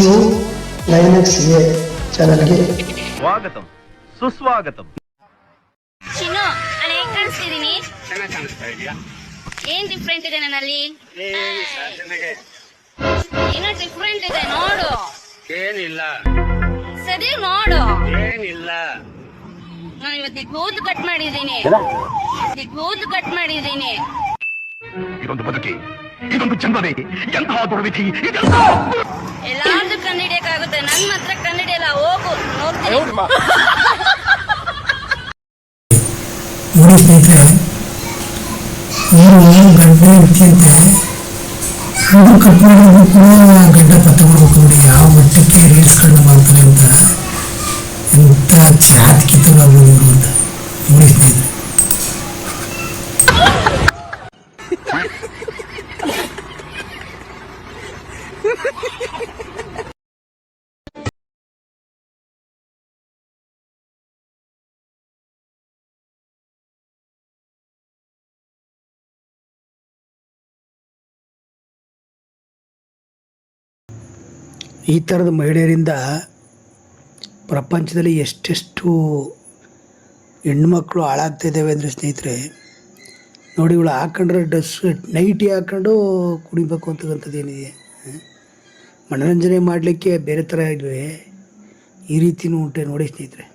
You nine X A ಚಾನಲ್ಗೆ. ಸ್ವಾಗತಂ. ಸುಸ್ವಾಗತಂ. ಚಿನ್ನು ನಾನು ಹೇಗ್ ಕಾಣಿಸ್ತಿದೀನಿ ಏನ್ ಡಿಫ್ರೆಂಟ್ ಇದೆ ನನ್ನಲ್ಲಿ? ಏನೋ ಡಿಫ್ರೆಂಟ್ ಇದೆ ನೋಡು. ಏನಿಲ್ಲ. ಸರಿ ನೋಡು. ಏನಿಲ್ಲ. ನಾನು ಇವತ್ತು ಕೂದಲು ಕಟ್ ಮಾಡಿದ್ದೀನಿ. ಕೂದಲು ಕಟ್ ಮಾಡಿದ್ದೀನಿ. ಇದೊಂದು ಬದುಕಿ. ಇದೊಂದು ಚಂದನೆ ಎಂತಹ ದುರ್ವಿಧಿ. ಎಲ್ಲಾರ್ದು ಕಂಡಿಡಿಯಕ್ಕಾಗುತ್ತೆ ನನ್ ಮಾತ್ರ ಕಂಡಿಡಿಯಲ್ಲ ಹೋಗು. ನೋಡಿ ಸ್ನೇಹಿತರೆ ಮೂರು ಗಂಡ ಇರ್ತಿಯಂತೆ ಕಟ್ ಮಾಡೋದು ಕೂಡ ಗಂಡ ಪತ್ತ ಮಾಡ್ಬೇಕು ನೋಡಿ ಯಾವ ಮಟ್ಟಕ್ಕೆ ರೀಲ್ಸ್ಗಳನ್ನ ಮಾಡ್ತಾರೆ ಅಂತ ಎಂಥ ಇವರು ಅಂತ ನೋಡಿ ಸ್ನೇಹಿತರೆ ಈ ಥರದ ಮಹಿಳೆಯರಿಂದ ಪ್ರಪಂಚದಲ್ಲಿ ಎಷ್ಟೆಷ್ಟು ಹೆಣ್ಮಕ್ಳು ಹಾಳಾಗ್ತಾ ಇದ್ದಾವೆ ಅಂದರೆ ಸ್ನೇಹಿತರೆ, ನೋಡಿ ಇವಳು ಹಾಕೊಂಡ್ರೆ ಡ್ರೆಸ್ ನೈಟಿ ಹಾಕೊಂಡು ಕುಡಿಬೇಕು ಅಂತಕ್ಕಂಥದ್ದು ಏನಿದೆ? ಮನೋರಂಜನೆ ಮಾಡಲಿಕ್ಕೆ ಬೇರೆ ಥರ ಇಲ್ವೇ? ಈ ರೀತಿನೂ ಉಂಟೆ ನೋಡಿ ಸ್ನೇಹಿತರೆ.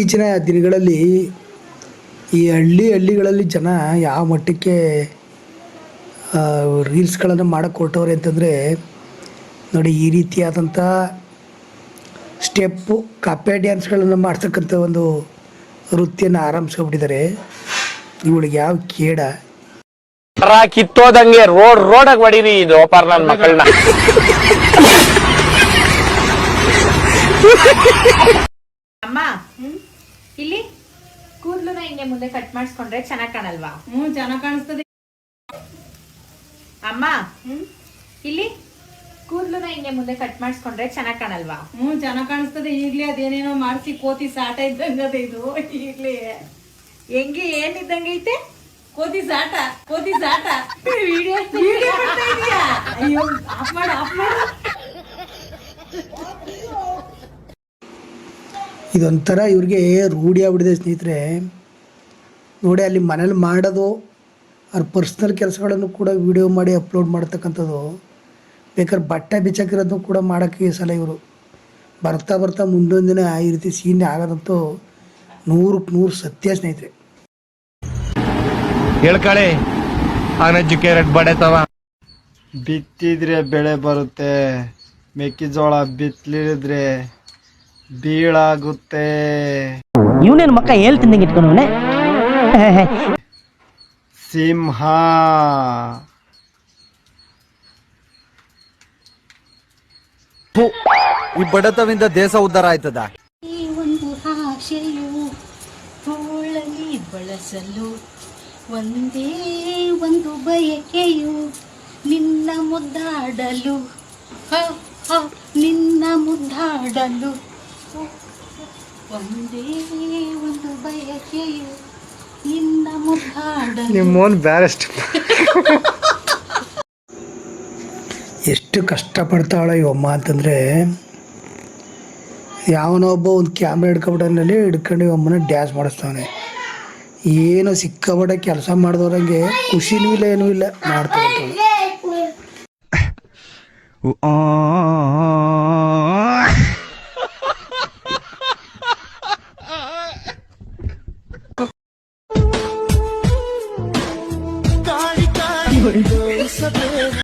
ಇತ್ತೀಚಿನ ದಿನಗಳಲ್ಲಿ ಈ ಹಳ್ಳಿ ಹಳ್ಳಿಗಳಲ್ಲಿ ಜನ ಯಾವ ಮಟ್ಟಕ್ಕೆ ರೀಲ್ಸ್ಗಳನ್ನು ಮಾಡಕ್ಕೆ ಹೊರಟವ್ರೆ ಅಂತಂದರೆ, ನೋಡಿ ಈ ರೀತಿಯಾದಂಥ ಸ್ಟೆಪ್ಪು ಕಪ್ಪೆ ಡ್ಯಾನ್ಸ್ಗಳನ್ನು ಮಾಡ್ತಕ್ಕಂಥ ಒಂದು ವೃತ್ತಿಯನ್ನು ಆರಂಭಿಸ್ಕೊಂಡ್ಬಿಟ್ಟಿದ್ದಾರೆ ಇವಳಿಗೆ ಯಾವ ಕೇಡ? ಕಿತ್ತೋದಂಗೆ ರೋಡ್, ರೋಡಾಗಿ ಹೊಡೀರಿ ಇದು ನನ್ನ ಮಕ್ಕಳನ್ನ ಇಲ್ಲಿ ಕೂದಲುನ ಹಿಂಗೆ ಮುಂದೆ ಕಟ್ ಮಾಡಿಸ್ಕೊಂಡ್ರೆ ಚೆನ್ನಾಗಿ ಕಾಣಲ್ವಾ? ಹ್ಞೂ ಚೆನ್ನಾಗಿ ಕಾಣಿಸ್ತದೆ. ಅಮ್ಮ ಇಲ್ಲಿ ಕೂದಲುನ ಹಿಂಗೆ ಮುಂದೆ ಕಟ್ ಮಾಡಿಸ್ಕೊಂಡ್ರೆ ಚೆನ್ನಾಗಿ ಕಾಣಲ್ವಾ? ಹ್ಞೂ ಚೆನ್ನಾಗಿ ಕಾಣಿಸ್ತದೆ. ಈಗಲೇ ಅದೇನೇನೋ ಮಾಡಿಸಿ ಕೋತಿ ಸಾಟ ಇದ್ದಂಗದೆ ಇದು. ಈಗಲೇ. ಹೆಂಗೆ ಏನಿದ್ದಂಗೆ ಐತೆ? ಕೋತಿ ಸಾಟ ಕೋತಿ ಸಾಟ. ವಿಡಿಯೋ ವಿಡಿಯೋ ಮಾಡ್ತಾ ಇದೀಯಾ? ಅಯ್ಯೋ ಆಫ್ ಮಾಡು ಆಫ್ ಮಾಡು. ಇದೊಂಥರ ಇವ್ರಿಗೆ ರೂಢಿ ಆಗ್ಬಿಟ್ಟಿದೆ ಸ್ನೇಹಿತರೆ. ನೋಡಿ ಅಲ್ಲಿ ಮನೇಲಿ ಮಾಡೋದು ಅವ್ರ ಪರ್ಸ್ನಲ್ ಕೆಲಸಗಳನ್ನು ಕೂಡ ವಿಡಿಯೋ ಮಾಡಿ ಅಪ್ಲೋಡ್ ಮಾಡ್ತಕ್ಕಂಥದ್ದು. ಬೇಕಾದ್ರೆ ಬಟ್ಟೆ ಬಿಚ್ಚಾಕಿರೋದನ್ನು ಕೂಡ ಮಾಡೋಕ್ಕೆ ಈ ಸಲ ಇವರು. ಬರ್ತಾ ಬರ್ತಾ ಮುಂದೊಂದು ದಿನ ಈ ರೀತಿ ಸೀನ್ ಆಗೋದಂತೂ ನೂರಕ್ಕೆ ನೂರು ಸತ್ಯ ಸ್ನೇಹಿತರೆ. ಹೇಳ್ಕಳೆ ಅನ್ಎಜುಕೇಟೆಡ್ ಬಡೇತವ ಬಿತ್ತಿದ್ರೆ ಬೆಳೆ ಬರುತ್ತೆ ಮೆಕ್ಕೆಜೋಳ ಬಿತ್ತಲಿದ್ರೆ ಬೀಳಾಗುತ್ತೆ. ಇವನೇನು ಮಕ್ಕ ಹೇಳ್ತಿದ್ದಂಗೆ ಇಟ್ಕೊಂಡವನೆ ಸಿಂಹ. ಈ ಬಡತವಿಂದ ದೇಶ ಉದ್ಧಾರ ಆಯ್ತದ? ಈ ಒಂದು ಆಶೆಯು ತೋಳಲಿ ಬಳಸಲು ಒಂದೇ ಒಂದು ಬಯಕೆಯು ನಿನ್ನ ಮುದ್ದಾಡಲು ಹ, ಹ, ನಿನ್ನ ಮುದ್ದಾಡಲು. ಒಂದೇ ಒಂದು ಬಯಕೆಯು ನಿನ್ನ ಮುದ್ದಾಡಲು. ನಿಮ್ಮೋನ್ ಬ್ಯಾರೆಸ್ಟ್. ಎಷ್ಟು ಕಷ್ಟಪಡ್ತಾಳೆ ಈ ಅಮ್ಮ ಅಂತಂದರೆ ಯಾವನೊಬ್ಬ ಒಂದು ಕ್ಯಾಮ್ರಾ ಹಿಡ್ಕೊಬಿಟ್ಟಲ್ಲಿ ಹಿಡ್ಕೊಂಡು ಇವಮ್ಮನ ಅಮ್ಮನ ಡ್ಯಾನ್ಸ್ ಮಾಡಿಸ್ತಾನೆ ಏನೋ ಸಿಕ್ಕಾಪಟ್ಟೆ ಕೆಲಸ ಮಾಡಿದವ್ರಂಗೆ ಖುಷಿನೂ ಇಲ್ಲ ಏನೂ ಇಲ್ಲ ಮಾಡ್ತಾರೆ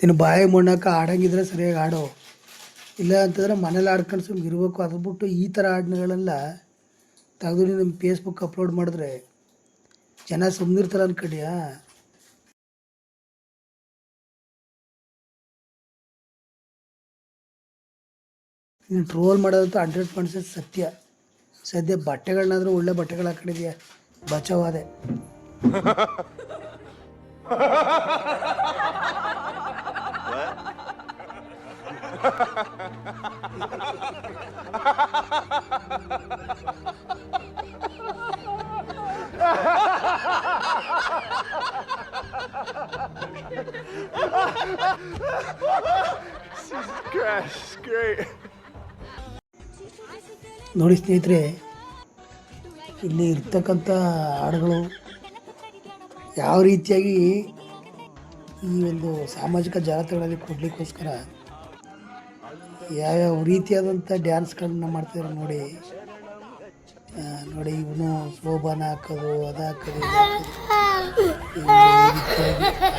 ನೀನು ಬಾಯಿ ಮಣ್ಣಾಕ ಆಡಂಗಿದ್ರೆ ಸರಿಯಾಗಿ ಆಡೋ. ಇಲ್ಲ ಅಂತಂದ್ರೆ ಮನೇಲಿ ಆಡ್ಕೊಂಡು ಸುಮ್ಮನೆ ಇರಬೇಕು. ಅದು ಬಿಟ್ಟು ಈ ಥರ ಹಾಡುಗಳೆಲ್ಲ ತೆಗೆದು ನಿಮ್ಮ ಫೇಸ್ಬುಕ್ ಅಪ್ಲೋಡ್ ಮಾಡಿದ್ರೆ ಜನ ಸುಮ್ಮನಿರ್ತಾರೆ ಅನ್ಕಡಿಯಾ? ನೀನು ಟ್ರೋಲ್ ಮಾಡೋದಂತ ಹಂಡ್ರೆಡ್ ಪರ್ಸೆಂಟ್ ಸತ್ಯ. ಸದ್ಯ ಬಟ್ಟೆಗಳನ್ನಾದ್ರೂ ಒಳ್ಳೆ ಬಟ್ಟೆಗಳು ಹಾಕೊಂಡಿದ್ಯಾ? ಬಚಾವಾದೆ. ನೋಡಿ ಸ್ನೇಹಿತರೆ, ಇಲ್ಲಿ ಇರ್ತಕ್ಕಂಥ ಹಾಡುಗಳು ಯಾವ ರೀತಿಯಾಗಿ ಈ ಒಂದು ಸಾಮಾಜಿಕ ಜಾಲತಾಣಗಳಲ್ಲಿ ಕೊಡಲಿಕ್ಕೋಸ್ಕರ ಯಾವ್ಯಾವ ರೀತಿಯಾದಂಥ ಡ್ಯಾನ್ಸ್ಗಳನ್ನ ಮಾಡ್ತಿದ್ದಾರೆ ನೋಡಿ ನೋಡಿ ಇವನು ಶೋಭಾನ ಹಾಕೋದು, ಅದು ಹಾಕೋದು.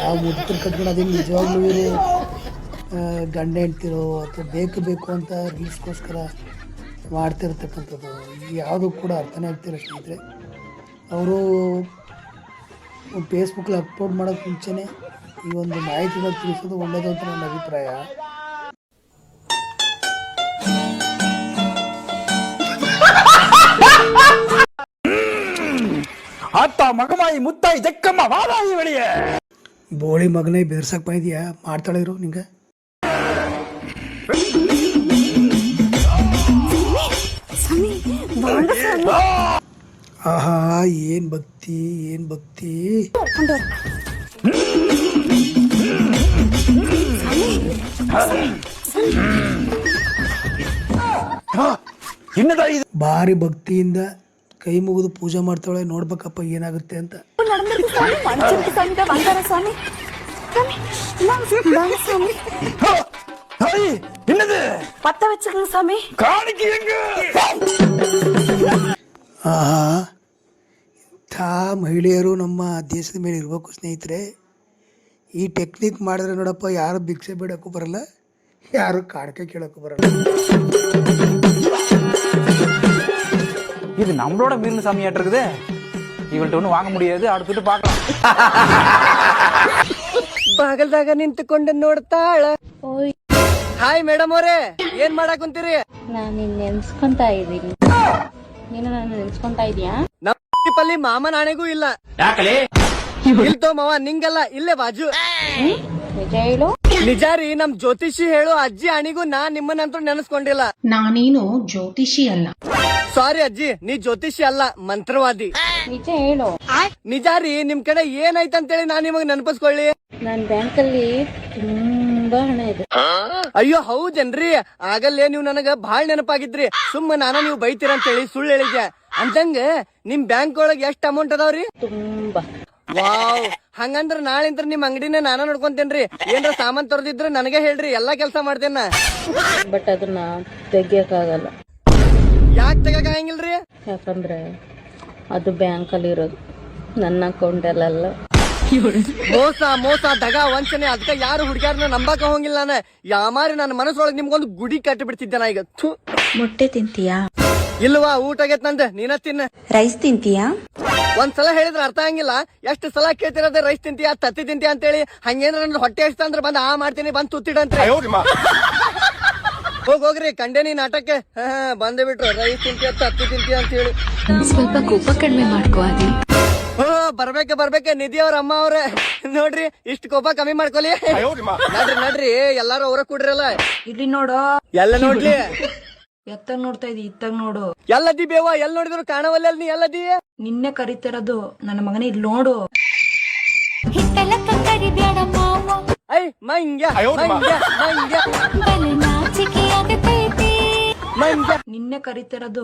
ಆ ಮುದ್ರ ಕಟ್ಕೊಂಡು ಅದೇನು ನಿಜವಾಗ್ಲೂ ಗಂಡ ಹೇಳ್ತಿರೋ ಅಥವಾ ಬೇಕು ಬೇಕು ಅಂತ ರೀಲ್ಸ್ಗೋಸ್ಕರ ಮಾಡ್ತಿರ್ತಕ್ಕಂಥದ್ದು. ಯಾವುದು ಕೂಡ ಅರ್ಥನೇ ಆಗ್ತಿಲ್ಲ ಸ್ನೇಹಿತರೆ. ಅವರು ಫೇಸ್ಬುಕ್ಕಲ್ಲಿ ಅಪ್ಲೋಡ್ ಮಾಡೋಕ್ಕೆ ಮುಂಚೆನೇ ಈ ಒಂದು ಮಾಹಿತಿನ ತಿಳಿಸೋದು ಒಳ್ಳೆಯದು ಅಂತ ನನ್ನ ಅಭಿಪ್ರಾಯ. ಅತ್ತ ಮಗಮಾಯಿ ಮುತ್ತಾಯಿ ಜಕ್ಕಮ್ಮ ವಾದಾಯಿ ಬಳಿಯೇ. ಬೋಳಿ ಮಗನೇ ಬೆದರ್ಸಕ್ಕೆ ಬಂದಿದ್ಯಾ? ಮಾಡ್ತಾಳಿದ್ರು ನಿಂಗೆ. ಆಹಾ ಏನ್ ಭಕ್ತಿ ಏನ್ ಭಕ್ತಿ ಇನ್ನದ ಇದು ಭಾರಿ ಭಕ್ತಿಯಿಂದ ಕೈ ಮುಗಿದು ಪೂಜೆ ಮಾಡ್ತಾಳೆ ನೋಡ್ಬೇಕಪ್ಪ ಏನಾಗುತ್ತೆ ಅಂತ ತಾಯಿ என்னது பத்த வச்சுக்கங்க சாமி காணிக்கு எங்க ಆಹಾ ಇಂಥ ಮಹಿಳೆಯರು ನಮ್ಮ ದೇಶದ ಮೇಲೆ ಇರಬೇಕು ಸ್ನೇಹಿತರೆ ಈ ಟೆಕ್ನಿಕ್ ಮಾಡಿದ್ರೆ ನೋಡಪ್ಪ ಯಾರು ಭಿಕ್ಷೆ ಬೇಡಕ್ಕೂ ಬರಲ್ಲ ಯಾರು ಕಾಡ್ಕೆ ಕೇಳೋಕ್ಕೂ ಬರಲ್ಲ ಇದು நம்மளோட மீறின சாமியாட்டு இருக்குது இவள்கிட்ட ஒன்றும் வாங்க முடியாது அடுத்துட்டு பார்க்கலாம் ಬಾಗಲ್ದಾಗ ನಿಂತುಕೊಂಡು ನೋಡ್ತಾಳ ಓಯ್ ಹಾಯ್ ಮೇಡಮ್ ಅವರೇ. ಏನ್ ಮಾಡಕ್ ಕುಂತೀರಿ? ನಾನು ನಿನ್ನ ನೆನ್ಸ್ಕೊಂತಾ ಇದೀನಿ ನೀನು ನಾನು ನೆನ್ಸ್ಕೊಂತಾ ಇದೀಯಾ ನಮ್ಮ ಪಲ್ಲಿ ಮಾಮನ ಆಣೆಗೂ ಇಲ್ಲ. ಇಲ್ತೋ ಮಾವ ನಿಂಗಲ್ಲ ಇಲ್ಲೇ ಬಾಜು. ನಿಜ ಹೇಳು. ನಿಜ ರೀ ನಮ್ ಜ್ಯೋತಿಷಿ ಹೇಳು ಅಜ್ಜಿ ಅಣಿಗೂ ನಾ ನಿಮ್ಮನ್ನಂತೂ ನೆನೆಸ್ಕೊಂಡಿಲ್ಲ. ನಾನೇನು ಜ್ಯೋತಿಷಿ ಅಲ್ಲ. ಸಾರಿ ಅಜ್ಜಿ ನೀ ಜ್ಯೋತಿಷಿ ಅಲ್ಲ ಮಂತ್ರವಾದಿ. ನಿಜ ಹೇಳು. ನಿಜ ರೀ ನಿಮ್ ಕಡೆ ಏನಾಯ್ತಂತೇಳಿ ನಾ ನಿಮಗ್ ನೆನಪಿಸ್ಕೊಳ್ಳಿ. ಬ್ಯಾಂಕ್ ಬ್ಯಾಂಕಲ್ಲಿ ತುಂಬಾ ಹಣ ಇದೆ. ಅಯ್ಯೋ ಹೌದೇನ್ರಿ ಆಗಲ್ಲೇ ನೀವು ನನಗ ಬಾಳ್ ನೆನಪಾಗಿದ್ರಿ. ಸುಮ್ಮ ನಾನ ನೀವು ಬೈತೀರ ಅಂತ ಹೇಳಿ ಸುಳ್ಳು ಹೇಳಿದ್ಯಾ? ಅಂತಂಗ ನಿಮ್ ಬ್ಯಾಂಕ್ ಒಳಗ್ ಎಷ್ಟ್ ಅಮೌಂಟ್ ಅದಾವ್ರಿ? ತುಂಬಾ. ವಾವ್. ಹಂಗಂದ್ರ ನಾಳಿಂದ್ರ ನಿಮ್ ಅಂಗಡಿನ ನಾನ ನೋಡ್ಕೊಂತೇನ್ರಿ. ಏನ್ರ ಸಾಮಾನ್ ತೊರೆದಿದ್ರ ನನಗೆ ಹೇಳ್ರಿ ಎಲ್ಲಾ ಕೆಲ್ಸ ಮಾಡ್ತೇನ ಬಟ್ ಅದನ್ನ ತೆಗಿಯಕ್ಕಾಗಲ್ಲ ಯಾಕ್ ತೆಗಂಗಿಲ್ರಿ ಯಾಕಂದ್ರೆ ಅದು ಬ್ಯಾಂಕ್ ಅಲ್ಲಿ ಇರೋದು ನನ್ನ ಅಕೌಂಟಲ್ಲ ಮೋಸ ಮೋಸ ದಗ ವಂಚನೆ ಅದಕ್ಕ ಯಾರು ಹುಡುಗ್ಯಾರನ್ನ ನಂಬಕ ಹೋಗಿಲ್ಲ ನಾನು. ಯಾಮಾರಿ ನನ್ನ ಮನಸ್ಸೊಳಗೆ ನಿಮ್ಗೊಂದು ಗುಡಿ ಕಟ್ಟಿ ಬಿಡ್ತಿದ್ದೆ ನಾ ಈಗ. ಥು. ಮೊಟ್ಟೆ ತಿಂತೀಯಾ? ಇಲ್ವಾ ಊಟ ಆಗೈತ್ ನಂದು ನೀನ ತಿನ್ನ. ರೈಸ್ ತಿಂತೀಯಾ? ಒಂದ್ಸಲ ಹೇಳಿದ್ರೆ ಅರ್ಥ ಆಗಂಗಿಲ್ಲ. ಎಷ್ಟು ಸಲ ಕೇಳ್ತಿರೋದೇ ರೈಸ್ ತಿಂತೀಯ ತತ್ತಿ ತಿಂತೀಯ ಅಂತೇಳಿ. ಹಂಗೇನ್ರ ನನ್ನ ಹೊಟ್ಟೆ ಎಷ್ಟ ಅಂದ್ರೆ ಬಂದ್ ಆ ಮಾಡ್ತೀನಿ ಬಂದ್ ತುತ್ತಿಡಂತ್ರಿ. ಹೋಗ್ ಹೋಗ್ರಿ ಕಂಡೇನಿ ನಾಟಕ್ಕೆ ಹಾ ಬಂದೇ ಬಿಟ್ರು. ರೈಸ್ ತಿಂತೀಯ ತತ್ತಿ ತಿಂತೀಯ ಅಂತ ಹೇಳಿ ಸ್ವಲ್ಪ ಕೋಪ ಕಡಿಮೆ ಮಾಡ್ಕೋ ಅದಿ ಬರ್ಬೇಕ ಬರ್ಬೇಕೆ ನಿಧಿ ಅವ್ರ ಅಮ್ಮ ಅವ್ರೆ. ನೋಡ್ರಿ ಇಷ್ಟ ಕೋಪ ಕಮ್ಮಿ ಮಾಡ್ಕೊಲಿ. ನೋಡ್ರಿ ನೋಡ್ರಿ ಎಲ್ಲಾರು ಅವ್ರ ಕುಡ್ರಲ್ಲ. ಇಲ್ಲಿ ನೋಡು. ಎಲ್ಲ ನೋಡ್ಲಿ. ಎತ್ತಾಗ ನೋಡ್ತಾ ಇದಿ ಇತ್ತಾಗ ನೋಡು. ಎಲ್ಲದಿ ಬೇವ ಎಲ್ ನೋಡಿದ್ರು ಕಾಣವಲ್ಲ ನೀ ಎಲ್ಲದಿ ನಿನ್ನೆ ಕರಿತಿರೋದು ನನ್ನ ಮಗನ ಇಲ್ಲಿ ನೋಡು. ಐ ಮಂಗ್ಯ ಮಂಗ್ಯ ಮಂಗ್ಯ. ಮಂಗ್ಯ. ನಿನ್ನೆ ಕರಿತಿರೋದು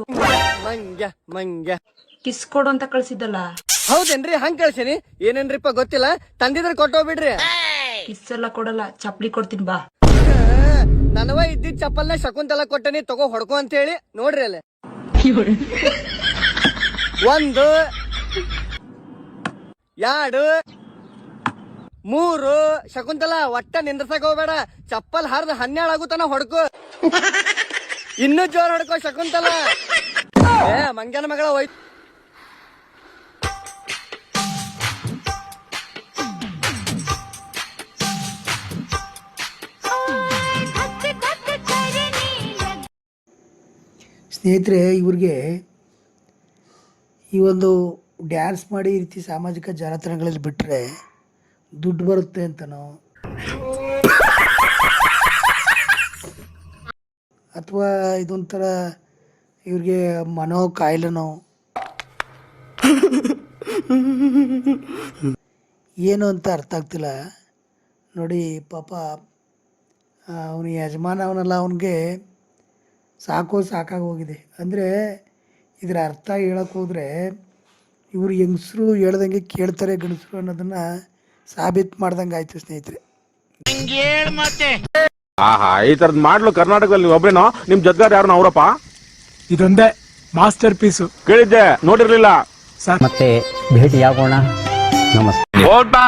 ಮಂಗ್ಯ ಮಂಗ್ಯ. ಕಿಸ್ ಕೊಡು ಅಂತ ಕಳ್ಸಿದ್ದಲ್ಲ. ಹೌದೇನ್ರಿ? ಹಂಗ್ ಕಳ್ಸೀನಿ ಏನೇನ್ರಿಪ್ಪ ಗೊತ್ತಿಲ್ಲ? ತಂದಿದ್ರೆ ಕೊಟ್ಟೋಗ್ಬಿಡ್ರಿ. ಕಿಸ್ ಎಲ್ಲ ಕೊಡಲ್ಲ ಚಪ್ಪಲಿ ಕೊಡ್ತೀನಿ ಬಾ. ನನವ ಇದ್ದಿದ್ ಚಪ್ಪಲ್ನ ಶಕುಂತಲ ಕೊಟ್ಟನಿ ತಗೋ ಹೊಡ್ಕೊ ಅಂತ ಹೇಳಿ ನೋಡ್ರಿ ಅಲ್ಲಿ. ಒಂದು ಎರಡು ಮೂರು. ಶಕುಂತಲ ಒಟ್ಟ ನಿಂದ್ರಸಕ್ ಹೋಗ್ಬೇಡ. ಚಪ್ಪಲ್ ಹರಿದ ಹನ್ನೆರಡು ಆಗುತ್ತಾನ ಹೊಡ್ಕೊ. ಇನ್ನೂ ಜೋರ್ ಹೊಡ್ಕೊ ಶಕುಂತಲ. ಏ ಮಂಗನ ಮಗಳ ಹೋಯ್ತು ಸ್ನೇಹಿತರೆ, ಇವ್ರಿಗೆ ಈ ಒಂದು ಡ್ಯಾನ್ಸ್ ಮಾಡಿ ಈ ರೀತಿ ಸಾಮಾಜಿಕ ಜಾಲತಾಣಗಳಲ್ಲಿ ಬಿಟ್ಟರೆ ದುಡ್ಡು ಬರುತ್ತೆ ಅಂತನೋ? ಅಥವಾ ಇದೊಂಥರ ಇವ್ರಿಗೆ ಮನೋ ಕಾಯಿಲೆನೋ? ಏನು ಅಂತ ಅರ್ಥ ಆಗ್ತಿಲ್ಲ. ನೋಡಿ ಪಾಪ ಅವನ ಯಜಮಾನ ಅವನಲ್ಲ ಅವನಿಗೆ ಸಾಕೋ ಸಾಕಾಗಿ ಹೋಗಿದೆ. ಅಂದರೆ ಇದರ ಅರ್ಥ ಹೇಳಕ್ಕೆ ಹೋದರೆ ಇವರು ಹೆಂಗಸರು ಹೇಳ್ದಂಗೆ ಕೇಳ್ತಾರೆ ಗಂಡಸರು ಅನ್ನೋದನ್ನು ಸಾಬೀತು ಮಾಡ್ದಂಗೆ ಆಯಿತು ಸ್ನೇಹಿತರೆ. ಆಹಾ ಈ ಥರದ್ದು ಮಾಡ್ಲು ಕರ್ನಾಟಕದಲ್ಲಿ ನೀವು ನಿಮ್ಮ ನಿಮ್ ಜದ್ಗಾರ್ ಯಾರು ಅವರಪ್ಪ ಇದೊಂದೇ ಮಾಸ್ಟರ್ ಪೀಸು. ಕೇಳಿದ್ದೆ ನೋಡಿರ್ಲಿಲ್ಲ. ಮತ್ತೆ ಭೇಟಿಯಾಗೋಣ. ನಮಸ್ತೆ. ಓಟ್ ಬಾ